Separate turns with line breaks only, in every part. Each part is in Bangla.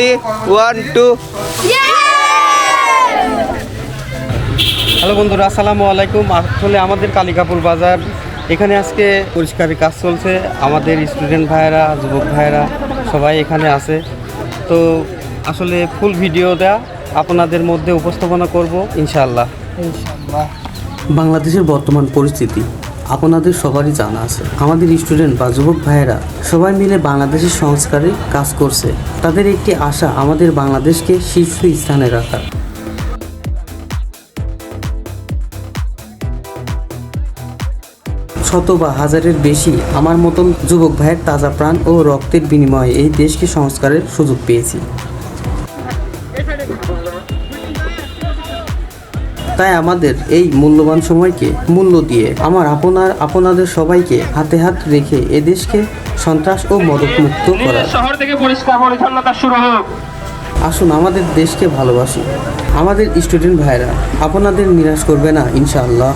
Ready one two. হ্যালো বন্ধুরা আসসালামু আলাইকুম। আসলে আমাদের কালিকাপুর বাজার এখানে আজকে পরিষ্কারের কাজ চলছে। আমাদের স্টুডেন্ট ভাইয়েরা যুবক ভাইয়েরা সবাই এখানে আছে। তো আসলে ফুল ভিডিও ভিডিওটা আপনাদের মধ্যে উপস্থাপনা করব ইনশাআল্লাহ।
বাংলাদেশের বর্তমান পরিস্থিতি আপনাদের সবারই জানা আছে। আমাদের স্টুডেন্ট বা যুবক ভাইয়েরা সবাই মিলে বাংলাদেশের সংস্কারে কাজ করছে। তাদের একটি আশা আমাদের বাংলাদেশকে শীর্ষ স্থানে রাখা শত বা হাজারের বেশি আমার মতন যুবক ভাইয়ের তাজা প্রাণ ও রক্তের বিনিময়ে এই দেশকে সংস্কারের সুযোগ পেয়েছি। তাই আমাদের এই মূল্যবান সময়কে মূল্য দিয়ে আমার আপনার আপনাদের সবাইকে হাতে হাত রেখে এদেশকে সন্ত্রাস ও মদকমুক্ত করার।
শহর থেকে পরিষ্কার পরিচ্ছন্নতা শুরু হোক।
আসুন আমাদের দেশকে ভালোবাসি। আমাদের স্টুডেন্ট ভাইরা আপনাদের নিরাশ করবে না ইনশাআল্লাহ।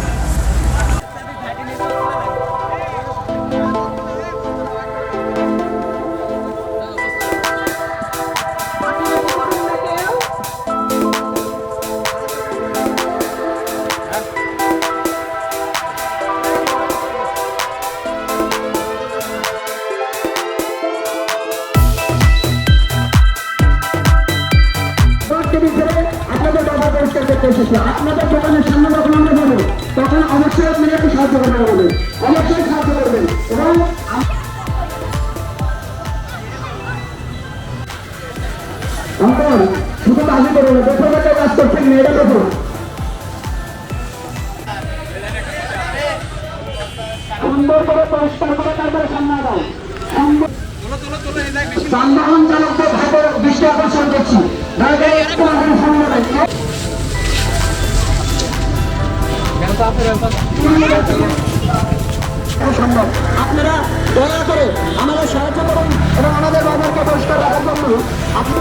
পরিষ্কার করতে এসেছি আপনাদের দোকানের সামনে যখন আমরা যাব, তখন অবশ্যই আপনি একটু সাহায্য করবেন আমাদের। অবশ্যই সাহায্য করবেন। এবং আম- অন্তর শুধু করে আপনারা দয়া করে আমাদের সাহায্য করুন এবং আমাদের বাজারকে পরিষ্কার রাখার জন্য আপনি